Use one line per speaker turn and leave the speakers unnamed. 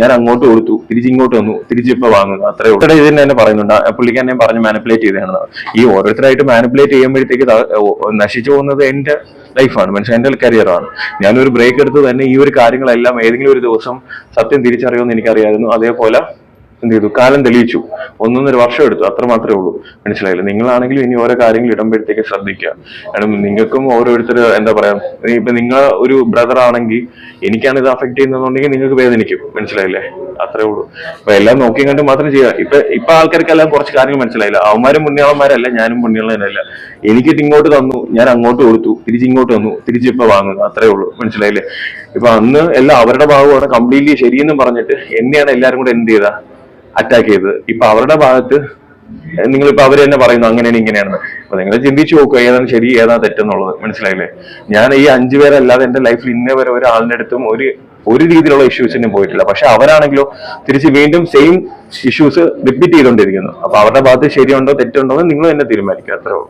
ഞാൻ അങ്ങോട്ട് കൊടുത്തു. തിരിച്ച് ഇങ്ങോട്ട് വന്നു. തിരിച്ച് ഇപ്പൊ വാങ്ങുന്നു. അത്രേ ഉള്ളൂ. ഇതിന് തന്നെ പറയുന്നുണ്ട്. പുള്ളിക്ക് തന്നെ പറഞ്ഞ് മാനിപ്പുലേറ്റ് ചെയ്തതാണ് ഈ ഓരോരുത്തരായിട്ട് മാനിപ്പുലേറ്റ് ചെയ്യുമ്പോഴത്തേക്ക് നശിച്ചു പോകുന്നത് എന്റെ ലൈഫാണ് മനുഷ്യ എന്റെ കരിയറാണ് ഞാനൊരു ബ്രേക്ക് എടുത്ത് തന്നെ ഈ ഒരു കാര്യങ്ങളെല്ലാം ഏതെങ്കിലും ഒരു ദിവസം സത്യം തിരിച്ചറിയുമെന്ന് എനിക്കറിയായിരുന്നു. അതേപോലെ എന്ത് ചെയ്തു? കാലം തെളിയിച്ചു. ഒന്നൊന്നര വർഷം എടുത്തു. അത്ര മാത്രമേ ഉള്ളൂ. മനസ്സിലായില്ല? നിങ്ങളാണെങ്കിലും ഇനി ഓരോ കാര്യങ്ങൾ ഇടുമ്പോഴത്തേക്ക് ശ്രദ്ധിക്കുക. കാരണം നിങ്ങൾക്കും ഓരോരുത്തർ എന്താ പറയാ ഇപ്പൊ നിങ്ങൾ ഒരു ബ്രദർ ആണെങ്കിൽ എനിക്കാണ് ഇത് അഫക്ട് ചെയ്യുന്നതെന്നുണ്ടെങ്കിൽ നിങ്ങൾക്ക് വേദനിക്കും. മനസ്സിലായില്ലേ? അത്രേ ഉള്ളൂ. അപ്പൊ എല്ലാം നോക്കി കണ്ട് മാത്രം ചെയ്യുക. ഇപ്പൊ ഇപ്പൊ ആൾക്കാർക്കെല്ലാം കുറച്ച് കാര്യങ്ങൾ മനസ്സിലായില്ല? അവന്മാരും പുണ്യാളന്മാരല്ല ഞാനും പുണ്യാളനല്ല എനിക്ക് ഇങ്ങോട്ട് തന്നു ഞാൻ അങ്ങോട്ട് കൊടുത്തു തിരിച്ച് ഇങ്ങോട്ട് തന്നു തിരിച്ച് ഇപ്പൊ വാങ്ങുന്നു. അത്രേ ഉള്ളൂ. മനസ്സിലായില്ലേ? ഇപ്പൊ അന്ന് എല്ലാം അവരുടെ ഭാഗമാണ്. കംപ്ലീറ്റ്ലി ശരിയെന്നും പറഞ്ഞിട്ട് എന്നെയാണ് എല്ലാരും കൂടെ എന്ത് ചെയ്ത? അറ്റാക്ക് ചെയ്തത് ഇപ്പൊ അവരുടെ ഭാഗത്ത് നിങ്ങളിപ്പോ അവർ തന്നെ പറയുന്നു അങ്ങനെയാണ് ഇങ്ങനെയാണെന്ന്. അപ്പൊ നിങ്ങൾ ചിന്തിച്ചു നോക്കുക ഏതാണ് ശരി ഏതാണ് തെറ്റെന്നുള്ളത്. മനസ്സിലായില്ലേ? ഞാൻ ഈ അഞ്ചു പേരല്ലാതെ എന്റെ ലൈഫിൽ ഇന്നേ വരെ ഒരാളിന്റെ അടുത്തും ഒരു ഒരു രീതിയിലുള്ള ഇഷ്യൂസിനും പോയിട്ടില്ല. പക്ഷെ അവരാണെങ്കിലോ തിരിച്ച് വീണ്ടും സെയിം ഇഷ്യൂസ് റിപ്പീറ്റ് ചെയ്തുകൊണ്ടിരിക്കുന്നു അപ്പൊ അവരുടെ ഭാഗത്ത് ശരിയുണ്ടോ തെറ്റുണ്ടോ എന്ന് നിങ്ങൾ തന്നെ തീരുമാനിക്കുക. അത്രേ ഉള്ളൂ.